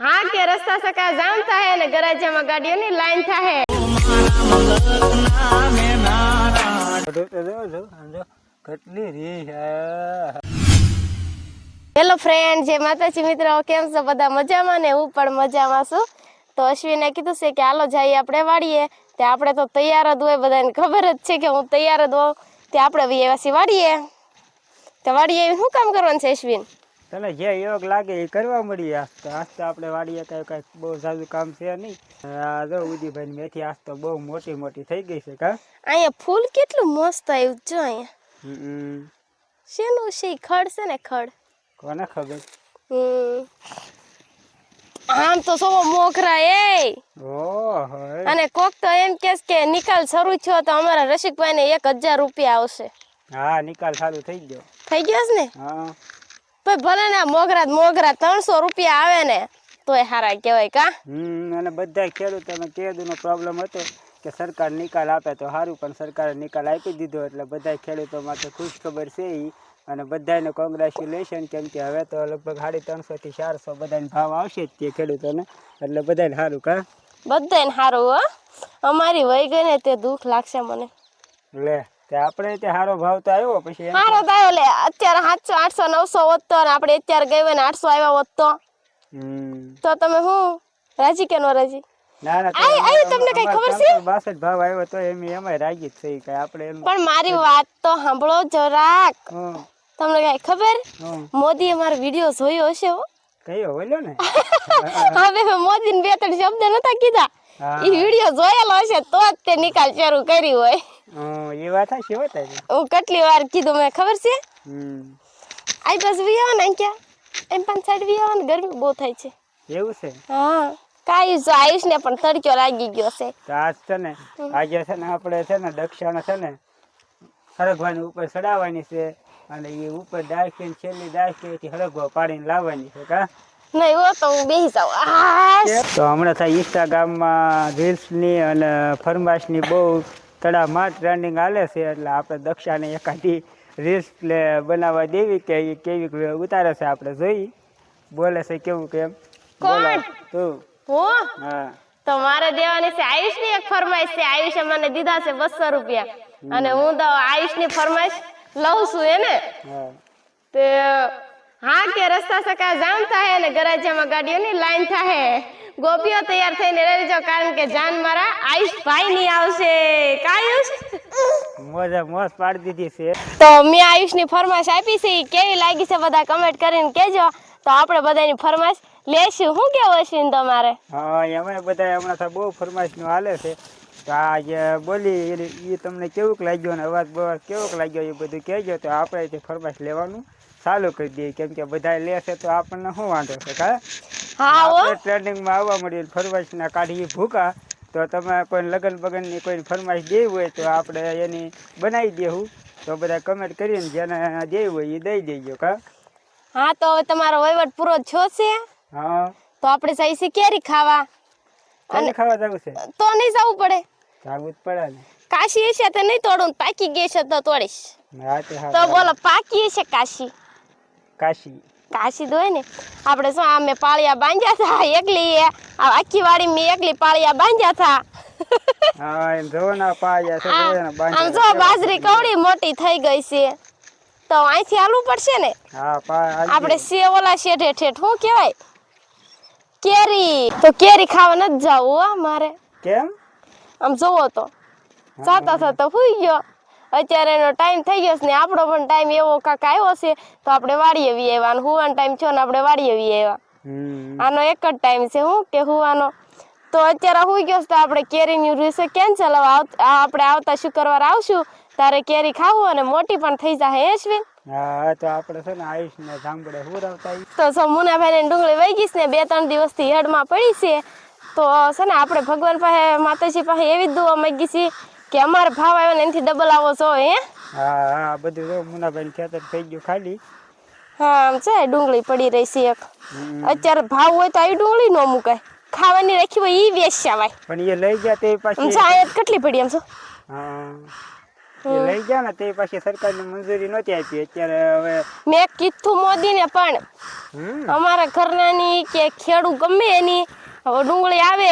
હા, કે રસ્તા સકા જામ થાય ને ગરાજામાં ગાડીઓની લાઈન રી હેલો ફ્રેન્ડ જે માતાજી મિત્રો. કેમ છો? બધા મજામાં ને હું પણ મજામાં છું. તો અશ્વિને કીધું છે કે હાલો જઈએ આપણે વાડીએ. તે આપણે તો તૈયાર જ હોય બધાને ખબર જ છે કે હું તૈયાર જ હોઉં. તે આપણે વ્યવાસી વાડીએ. તો વાડીએ શું કામ કરવાનું છે, અશ્વિન? તને જે યોગ લાગે એ કરવા મળી આજ તો આપણે વાડીએ કઈ કઈ બહુ સારું કામ છે નહીં. આ જો ઉદીભાઈ મેથી આસ્તો બહુ મોટી મોટી થઈ ગઈ છે કા? અહીંયા ફૂલ કેટલું મસ્ત આવ્યું જો અહીંયા. શેનું છે ખડ છે ને ખડ? કોને ખબર? આમ તો સો મોખરા એ. અને કોક તો એમ કેસ કે નિકાલ શરૂ થયો તો અમારા રસિકભાઈ ને એક હજાર રૂપિયા આવશે. હા નિકાલ સારું થઈ ગયો. થઈ ગયો છે ને? હા. ભાઈ ભલે ને મોગરા મોગરા ત્રણસો રૂપિયા આવે ને તોય હારા કહેવાય કા? હમ અને બધા ખેડૂતોને કેદુનો પ્રોબ્લેમ હતો કે સરકાર નિકાલ આપે તો સારું પણ સરકારે નિકાલ આપી દીધો એટલે બધા ખેડૂતો માટે ખુશ ખબર છે એ અને બધાને કોંગ્રેચ્યુલેશન કેમ કે હવે તો લગભગ સાડી ત્રણસો થી ચારસો બધાને ભાવ આવશે જ તે ખેડૂતોને એટલે બધાને સારું કા? બધાને સારું હો. અમારી વહી ગઈ ને તે દુઃખ લાગશે મને. લે. તે આપણે તે હારો ભાવ તો આવ્યો પછી હારો તો આવ્યો લે અત્યારે સાતસો આઠસો નવસો વધતો અને આપણે અત્યારે ગઈ હોય ને 800 આવ્યા વધતો. તો તમે હું રાજી કે નો રાજી? ના ના આઈ આઈ તમને કઈ ખબર છે? બાસઠ ભાવ આવ્યો તો એમ એમાં રાજી જ થઈ કઈ આપણે પણ મારી વાત તો સાંભળો જરાક. તમને કઈ ખબર. મોદીએ મારો વીડિયો જોયો હશે હો. કયો? બોલ્યો ને? હવે મોદીને બે ત્રણ શબ્દ નતા કીધા. એ વીડિયો જોયેલો હશે તો જ તે નિકાલ શરૂ કરી હોય. એ વાત હો તારી. હું કેટલી વાર કીધું મેં ખબર છે? હમ. આઈ બસ વી આવો ને ક્યાં એમ પણ સાઈડ વી આવો ને ગરમી બહુ થાય છે. એવું છે? હા. કાંઈ જો આયુષ ને પણ તડક્યો લાગી ગયો છે. આજ છે ને આજે છે ને આપણે છે ને દક્ષિણ છે ને હરગવાની ઉપર ચડાવવાની છે. અને એ ઉપર ડાળખી છેલ્લી ડાળખી હરગવા પાડીને લાવવાની છે કા? નહીં હો તો હું બેસી જાઉં. તો હમણાં થાય ઇન્સ્ટાગ્રામમાં રીલ્સની અને ફરમાશની બહુ તડામાર ટ્રેન્ડિંગ હાલે છે એટલે આપણે દક્ષાને એકાદી રીલ્સ પ્લે બનાવવા દેવી કે એ કેવી ઉતારે છે આપણે જોઈ. બોલે છે કેવું કેમ કોણ? તું. હું? હા. તો મારે દેવાની છે આયુષની એક ફરમાઈશ છે આયુષે મને દીધા છે બસો રૂપિયા. અને હું તો આયુષની ફરમાઈશ લઉં છું એને. હા. તે હા કે રસ્તા સકા જામ થાય અને ગરાજ્યામાં ગાડીઓની લાઈન થાય ગોપીઓ તૈયાર થઈને રહેજો કારણ કે જાન મારા આયુષ ભાઈ ની આવશે. કાયુષ મોજા મોજ પાડી દીધી છે. તો મેં આયુષની ફરમાશ આપી છે કેવી લાગી છે બધા કમેન્ટ કરીને કેજો તો આપણે બધાની ફરમાશ લેશું. શું કેવું હશે તમારે? હા એમાં બધા હમણાં બહુ ફરમાઈશનું હાલે છે. તો આ જે બોલી એ તમને કેવુંક લાગ્યો ને અવાજ બવાજ કેવુંક લાગ્યો એ બધું કહેજો. તો આપણે ફરમાશ લેવાનું ચાલુ કરી દઈએ. કેમ કે બધા લેશે તો આપણને શું વાંધો છે કા? આપણે ટ્રેન્ડિંગમાં આવવા મળીએ ફરમાઈશના કાઢીએ ભૂકા તો તમે કોઈ લગન બગનની કોઈ ફરમાઈશ દેવી હોય તો આપણે એની બનાવી દેવું તો બધા કમેન્ટ કરીને જેને દેવી હોય એ દઈ દેજો કા? હા તો હવે તમારો વહીવટ પૂરો થયો છે. હા. તો આપણે સહીસી કેરી ખાવા. અને ખાવા જવું છે? તો નહીં જવું પડે. જાવું જ પડે ને. કાશી હશે તો નહીં તોડું પાકી ગઈ છે તો તોડીશ. તો બોલો પાકી હશે કાશી? કાશી. કાશી દોય ને આપણે શું આ મેં પાળિયા બાંધ્યા હતા એકલી આ આખી વાડી મેં એકલી પાળિયા બાંધ્યા હતા આમ જો બાજરી કવડી મોટી થઈ ગઈ છે. તો અહીંથી હાલવું પડશે ને? આપણે સે ઓલા શેઠે ઠેઠ શું કહેવાય? કેરી. તો કેરી ખાવા નથી જવું મારે. કેમ? આમ જોવો તો. જાતા થતા હુઈ ગયો. અત્યારે એનો ટાઈમ થઈ ગયો છે ને આપણો પણ ટાઈમ એવો કાંક આવ્યો છે તો આપણે વાડીએ વી આવ્યા અને હુવાનો ટાઈમ થયો ને આપણે વાડીએ વી આવ્યા. આનો એક જ ટાઈમ છે હું કે હુવાનો. તો અત્યારે હું ગયો તો આપણે કેરીની રીસે કેન્સલ આપણે આવતા શુક્રવાર આવશું તારે કેરી ખાવું અને મોટી પણ થઈ જાય હા તો આપણે છે ને આયુષ ને જાંબુડે હુરાવતા તો સો મુનાભાઈ ને ડુંગળી વહી ગઈ ને બે ત્રણ દિવસથી હેડમાં પડી છે. તો છે ને આપણે ભગવાન પાસે માતાજી પાસે એવી જ દુઆ માંગી છે કે અમારે ભાવ આવ્યો ને એનાથી ડબલ આવો છો હે? હા હા બધું જો મુનાભાઈ ખેતર થઈ ગયું ખાલી. હા આમ છે ડુંગળી પડી રહી છે એક. અત્યારે ભાવ હોય તો આવી ડુંગળી નો મુકાય. ખાવાની રાખી હોય ઈ વેચાવાય. પણ એ લઈ ગયા તે પાછી અહીંયા કેટલી પડી એમ છો? હા એ લઈ ગયા ને તે પાછી સરકારની મંજૂરી નહોતી આપી. અત્યારે હવે મેં કીધું મોદીને પણ અમારા ઘરનાની કે ખેડૂ ગમે એની હવે ડુંગળી આવે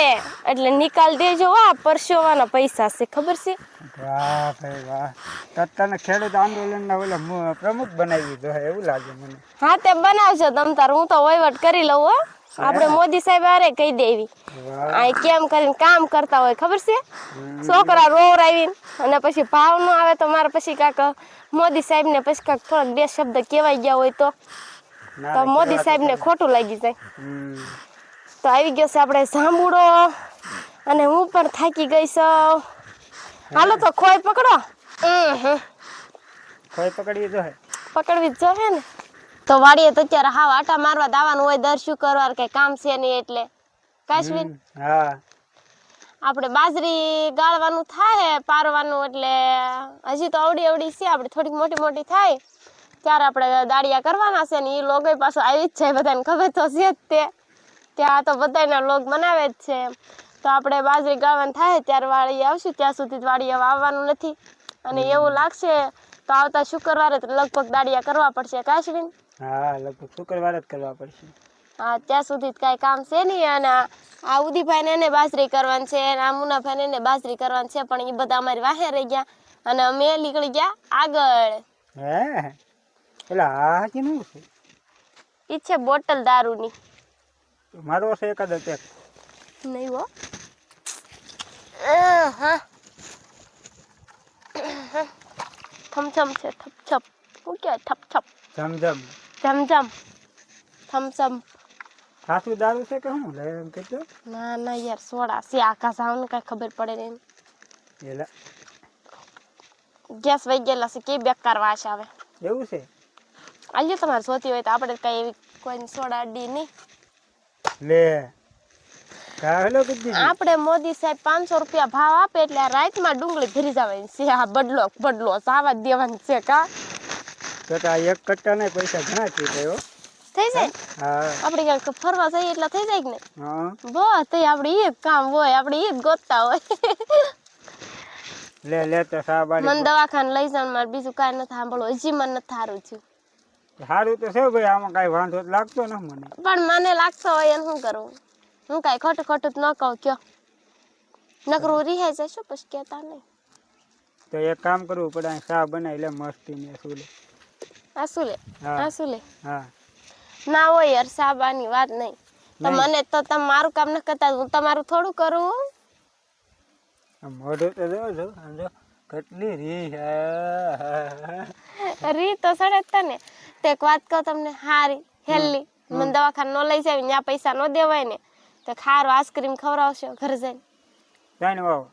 એટલે નિકાલ દેજો આ પરસેવાના પૈસા છે ખબર છે? વાહ ભાઈ વાહ. તો તને ખેડૂત આંદોલનના ઓલા પ્રમુખ બનાવી દીધો એવું લાગે મને. હા તે બનાવજો તમ તાર હું તો વહીવટ કરી લઉં હો. આપણે મોદી સાહેબ આરે કહી દેવી. આ કેમ કરીને કામ કરતા હોય ખબર છે? છોકરા છોકરા રોવરાવીને અને પછી ભાવ ન આવે તો મારે પછી કાક મોદી સાહેબ ને પછી કાક થોડાક બે શબ્દ કહેવાય ગયા હોય તો. તો મોદી સાહેબ ને ખોટું લાગી જાય. તો આવી ગયો છે આપણે સાંભળો. અને હું પણ થાકી ગઈ છું. હાલો તો ખોય પકડો. ખોય પકડવી જો હે. પકડવી જ જોઈએ ને. તો વાડીએ તો અત્યારે હાવ આટા મારવા દાવાનું હોય દર શુક્રવાર કઈ કામ છે નહીં એટલે. કાશ્મીર? હા. આપણે બાજરી ગાળવાનું થાય પારવાનું એટલે હજી તો અવડી અવડી છે આપણે થોડીક મોટી મોટી થાય. ત્યારે આપણે દાળિયા કરવાના છે ને એ લોકો પાછો આવી જ જાય બધાને ખબર તો છે જ તે. ત્યાં તો બધાના લોગ બનાવે જ છે તો આપણે બાજરી ગાળવાનું થાય ત્યારે વાળી આવશું ત્યાં સુધી વાળીએ વાવવાનું નથી. અને એવું લાગશે તો આવતા શુક્રવારે તો લગભગ દાળિયા કરવા પડશે કાશ્મીર હા લગભગ શુક્રવારે જ કરવા પડશે. હા ત્યાં સુધી કાંઈ કામ છે નહીં અને આ ઉદીભાઈને એને બાજરી કરવાની છે અને આ મુનાભાઈને એને બાજરી કરવાની છે પણ એ બધા અમારી વાહે રહી ગયા. અને અમે નીકળી ગયા આગળ. હે? એટલે આ કેનું છે? ઈ છે બોટલ દારૂની. મારો છે એકાદ પેક નહીં હો. અહ, હા થમથમ છે થપછપ શું કહેવાય થપછપ જમજમ. જમજમ. થમસમ. સાસુ દારૂ છે કે શું લે એમ કહેતો ના ના યાર સોડા છે આકાશ આવનું કાંઈ ખબર પડે નહીં. એલા ગેસ વહી ગયેલા છે કે બેકાર વાસ આવે એવું છે? આજે તમારે જોતી હોય તો આપણે કઈ એવી કોઈ સોડા અડી નહીં. લે. આપણે મોદી સાહેબ પાંચસો રૂપિયા ભાવ આપે એટલે રાતમાં ડુંગળી ભરી જવાની છે. આ બદલો બદલો સાવા દેવાની છે કા? તો તો એક કટ્ટા ને પૈસા ઘણા થઈ ગયો થઈ જાય? હા. આપણે ક્યાંક ફરવા જઈએ એટલે થઈ જાય કે ને હા. બસ તો આપણે એ જ કામ હોય આપણે એ જ ગોતતા હોય. લે લે તો સાબાડી મને દવાખાને લઈ જાવ મારે બીજું કાંઈ નથી સાંભળવું હજી મને નથી સારું થયું. સારું તો છે ભાઈ આમાં કઈ વાંધો લાગતો ન મને. પણ મને લાગતો હોય એને શું કરું? હું કઈ ખોટું ખોટું ન કહું કયો? નકરું રિહાઈ જાય શું પછી કહેતા નહીં. તો એક કામ કરવું પડે અહીં શાહ બનાવી લે મસ્તી ને શું લે? આ લે? હા. ના હોય યાર સાબાની વાત નહીં. તો મને તો તમે મારું કામ ન કરતા હું તમારું થોડું કરું મોઢું તો જો જો કેટલી રી હે. રી તો સડે ને તે એક વાત કહું તમને હારી હેલ્લી મને દવાખાને ન લઈ જાય ત્યાં પૈસા ન દેવાય ને તો ખારો આઈસ્ક્રીમ ખવડાવશો ઘરે જઈને. ત્રણ વાવ?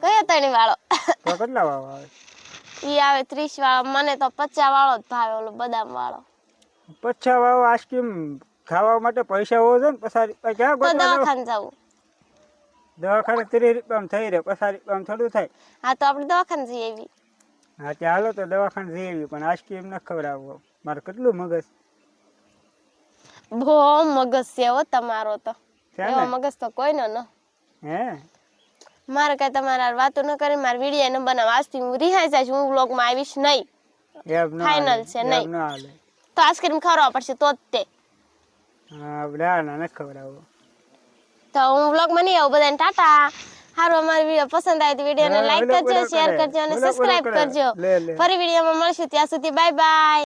કયો તણી વાળો? તો કેટલા વાવ આવે? ઈ આવે ત્રીસ વાળો મને તો પચાસ વાળો જ ભાવે ઓલો બદામ વાળો. પચ્છા વાળો આઈસ્ક્રીમ ખાવા માટે પૈસા હોવો જોઈએ ને પસારી ક્યાં ગોતવા દવાખાને જવું. દવાખાને ત્રીસ રૂપિયામાં થઈ રહે પચાસ રૂપિયામાં થોડું થાય. હા તો આપણે દવાખાને એવી હા હાલો તો દવાખાને જઈ આવી પણ આઈસ્ક્રીમ ન ખવડાવો મારે કેટલું મગજ? બહુ મગજ છે હો તમારો તો. એવો મગજ તો કોઈનો ન. હે? મારે કઈ તમારા વાતો ન કરી મારે વીડિયો ન બનાવ આજથી હું રિહાઈ જાય હું વ્લોગમાં આવીશ નહીં. ન હાલે, છે, નહીં. તો આઈસ્ક્રીમ ખવડાવવા પડશે તો જ તે. હા ના ના નથી ખવડાવવો તો હું વ્લોગમાં નહીં આવું બધાને ટાટા. હારું અમારી વીડિયો પસંદ આવી તો વિડીયોને લાઈક કરજો શેર કરજો અને સબસ્ક્રાઇબ કરજો. ફરી વિડીયોમાં મળશું. ત્યાં સુધી બાય બાય